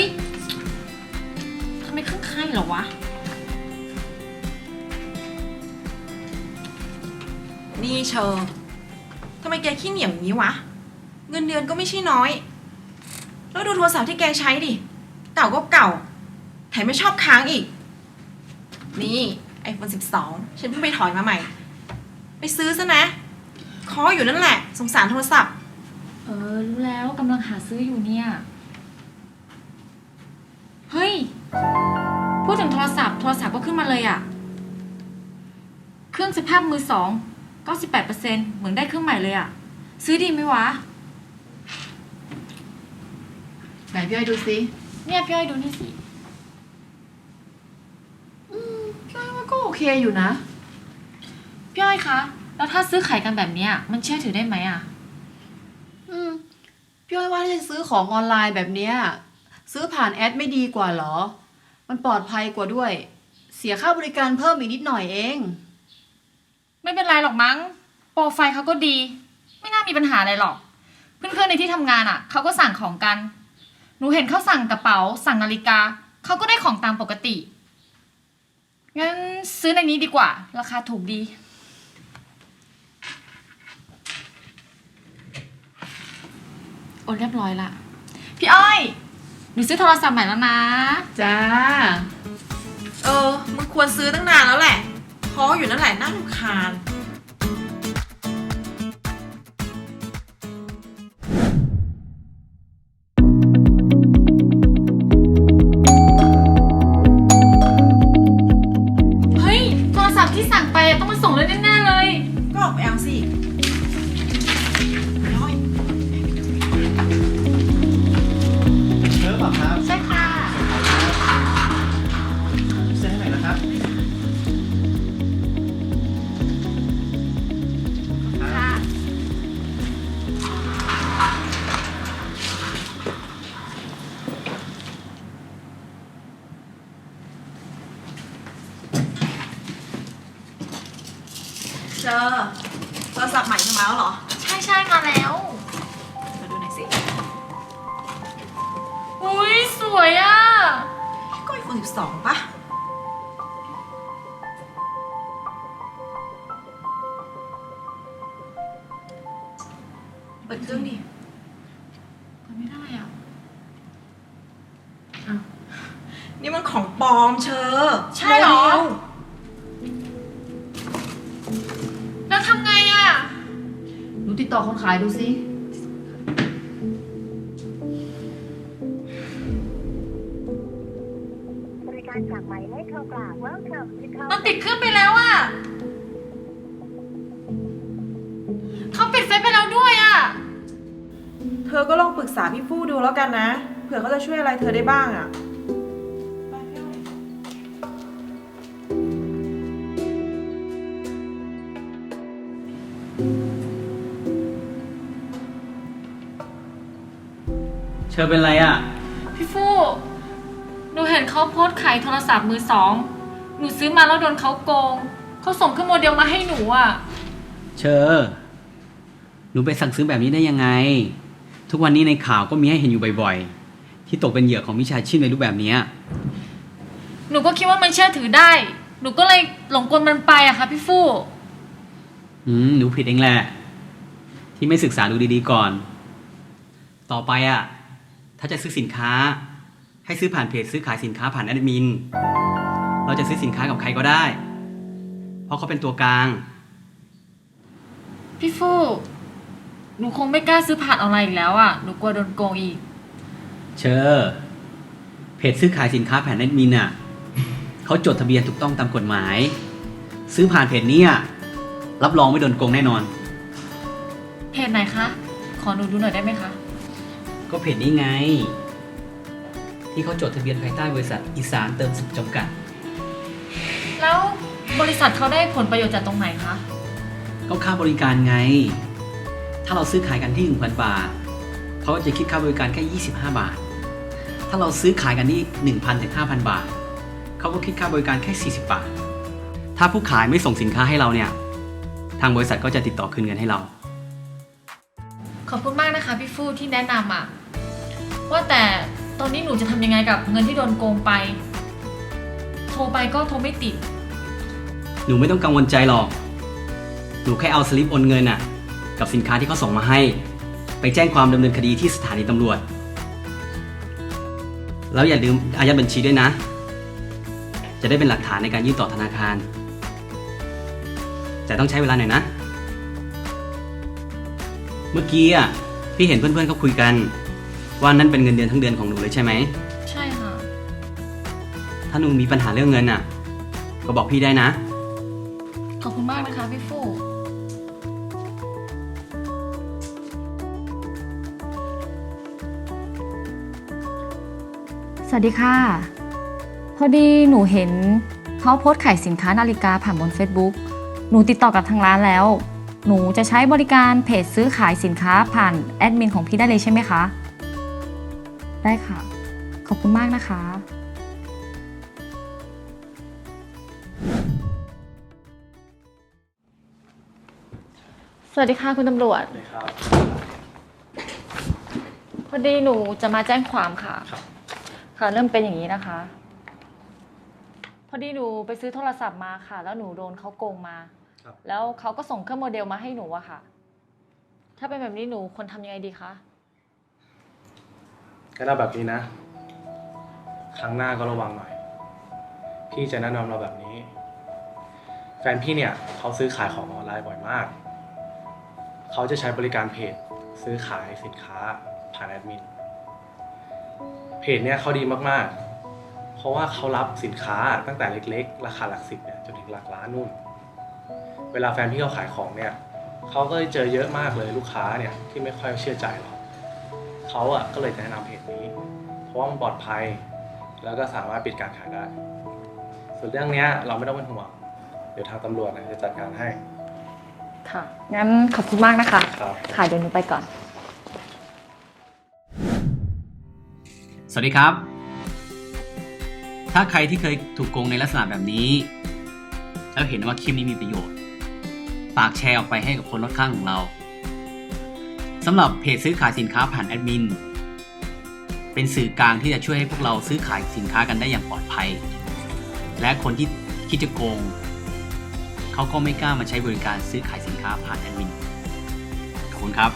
ฮ้ยทำไมครึ่งค่ายเหรอวะ นี่เชอร์ทำไมแกขี้เหนียวอย่างนี้วะ เงินเดือนก็ไม่ใช่น้อย แล้วดูโทรศัพท์ที่แกใช้ดิ เก่าก็เก่า แถมไม่ชอบค้างอีก นี่ iPhone 12 ฉันเพิ่งไปถอยมาใหม่ ไปซื้อซะนะ คออยู่นั่นแหละ สงสารโทรศัพท์ เออ รู้แล้วกำลังหาซื้ออยู่เนี่ย เฮ้ย พูดถึงโทรศัพท์ โทรศัพท์ก็ขึ้นมาเลยอะเครื่องสภาพมือสอง98%เหมือนได้เครื่องใหม่เลยอะซื้อดีไหมวะ ไหนพี่อ้อยดูสิเนี่ยพี่อ้อยดูนี่สิพี่อ้อยว่าก็โอเคอยู่นะ พี่อ้อยคะ แล้วถ้าซื้อขายกันแบบเนี้ยมันเชื่อถือได้ไหมอะอืมพี่อ้อยว่าถ้าจะซื้อของออนไลน์แบบเนี้ย ซื้อผ่านแอดไม่ดีกว่าเหรอ มันปลอดภัยกว่าด้วย เสียค่าบริการเพิ่มอีกนิดหน่อยเอง ไม่เป็นไรหรอกมั้ง โปรไฟล์เขาก็ดี ไม่น่ามีปัญหาอะไรหรอก เพื่อนๆในที่ทำงานอะเขาก็สั่งของกัน หนูเห็นเขาสั่งกระเป๋า สั่งนาฬิกา เขาก็ได้ของตามปกติ งั้นซื้อในนี้ดีกว่า ราคาถูกดี โอนเรียบร้อยละ พี่อ้อย หนูซื้อโทรศัพท์ใหม่แล้วนะ จ้า เออมึงควรซื้อตั้งนานแล้วแหละคออยู่นั่นแหละน่ารำคาญ 12ปะเปิดเครื่องดิมันไม่ได้อะนี่มันของปลอมเชอร์ใช่เหรอร็วแล้วทำไงอะ หนูติดต่อคนขายดูสิ to call มันติดเครื่องไปแล้วอะเขาปิดเฟซไปแล้วด้วยอะเธอก็ลองปรึกษาพี่ฟู่ดูแล้วกันนะ เผื่อเขาจะช่วยอะไรเธอได้บ้างอะเชิญเป็นไรอะ พี่ฟูหนูเห็นเขาโพสต์ขายโทรศัพท์มือสอง หนูซื้อมาแล้วโดนเขาโกง เขาส่งขึ้นโมเดลมาให้หนูอะ เชิญหนูไปสั่งซื้อแบบนี้ได้ยังไง ทุกวันนี้ในข่าวก็มีให้เห็นอยู่บ่อยๆ ที่ตกเป็นเหยื่อของมิจฉาชีพในรูปแบบเนี้ยหนูก็คิดว่ามันเชื่อถือได้ หนูก็เลยหลงกลมันไปอะค่ะพี่ฟู่ อืมหนูผิดเองแหละ ที่ไม่ศึกษาดูดีๆก่อน ต่อไปอะ ถ้าจะซื้อสินค้า ให้ซื้อผ่านเพจซื้อขายสินค้าผ่านแอดมิน เราจะซื้อสินค้ากับใครก็ได้ เพราะเขาเป็นตัวกลาง พี่ฟู่หนูคงไม่กล้าซื้อผ่านออนไลน์อีกแล้วอะหนูกลัวโดนโกงอีก เชอร์เพจซื้อขายสินค้าผ่านแอดมินอะเขาจดทะเบียนถูกต้องตามกฎหมาย ซื้อผ่านเพจเนี้ยรับรองไม่โดนโกงแน่นอน เพจไหนคะ ขอหนูดูหน่อยได้ไหมคะ ก็เพจนี้ไง ที่เขาจดทะเบียนภายใต้บริษัทอีสานเติมสุขจำกัดแล้ว บริษัทเขาได้ผลประโยชน์จากตรงไหนคะ ก็ค่าบริการไง ถ้าเราซื้อขายกันที่1,000บาทเขาก็จะคิดค่าบริการแค่25 บาท ถ้าเราซื้อขายกันที่1,000ถึง5,000 บาท เขาก็คิดค่าบริการแค่ 40 บาท ถ้าผู้ขายไม่ส่งสินค้าให้เราเนี่ย ทางบริษัทก็จะติดต่อคืนเงินให้เรา ขอบคุณมากนะคะพี่ฟู่ที่แนะนำอะว่าแต่ตอนนี้หนูจะทำยังไงกับเงินที่โดนโกงไป โทรไปก็โทรไม่ติดห นูไม่ต้องกังวลใจหรอก หนูแค่เอาสลิปโอนเงินน่ะ กับสินค้าที่เขาส่งมาให้ ไปแจ้งความดำเนินคดีที่สถานีตำรวจ แล้วอย่าลืมอายัดบัญชีด้วยนะ จะได้เป็นหลักฐานในการยื่นต่อธนาคาร แต่ต้องใช้เวลาหน่อยนะ เมื่อกี้อะพี่เห็นเพื่อนๆเขาคุยกัน ว่านั่นเป็นเงินเดือนทั้งเดือนของหนูเลยใช่ไหม ใช่ค่ะ ถ้าหนูมีปัญหาเรื่องเงินอะ ก็บอกพี่ได้นะ ขอบคุณมากนะคะพี่ฟู่สวัสดีค่ะ พอดีหนูเห็นเขาโพสต์ขายสินค้านาฬิกาผ่านบน Facebook หนูติดต่อกับทางร้านแล้ว หนูจะใช้บริการเพจซื้อขายสินค้าผ่านแอดมินของพี่ได้เลยใช่ไหมคะ ได้ค่ะ ขอบคุณมากนะคะ สวัสดีค่ะคุณตำรวจพอดีหนูจะมาแจ้งความค่ะค่ะเริ่มเป็นอย่างนี้นะคะ พอดีหนูไปซื้อโทรศัพท์มาค่ะ แล้วหนูโดนเขาโกงมา ครับ แล้วเขาก็ส่งเครื่องโมเดลมาให้หนูอะค่ะ ถ้าเป็นแบบนี้หนูควรทำยังไงดีคะงั้นเอาแบบนี้นะ ครั้งหน้าก็ระวังหน่อย พี่จะแนะนำเราแบบนี้ แฟนพี่เนี่ยเขาซื้อขายของออนไลน์บ่อยมาก เขาจะใช้บริการเพจซื้อขายสินค้าผ่านแอดมิน เพจเนี่ยเขาดีมากๆ เพราะว่าเขารับสินค้าตั้งแต่เล็กๆ ราคาหลักสิบเนี่ยจนถึงหลักล้านนู่น เวลาแฟนพี่เขาขายของเนี่ยเขาก็เจอเยอะมากเลยลูกค้าเนี่ยที่ไม่ค่อยเชื่อใจหรอกเขาอะก็เลยแนะนำเพจนี้ เพราะว่ามันปลอดภัย แล้วก็สามารถปิดการขายได้ ส่วนเรื่องเนี้ยเราไม่ต้องเป็นห่วง เดี๋ยวทางตำรวจนะจะจัดการให้ ค่ะ งั้นขอบคุณมากนะคะ ครับ ค่ะ เดี๋ยวหนูไปก่อน สวัสดีครับ ถ้าใครที่เคยถูกโกงในลักษณะแบบนี้ แล้วเห็นว่าคลิปนี้มีประโยชน์ ฝากแชร์ออกไปให้กับคนรอบข้างของเราสำหรับเพจซื้อขายสินค้าผ่านแอดมิน เป็นสื่อกลางที่จะช่วยให้พวกเราซื้อขายสินค้ากันได้อย่างปลอดภัย และคนที่คิดจะโกง เขาก็ไม่กล้ามาใช้บริการซื้อขายสินค้าผ่านแอดมิน ขอบคุณครับ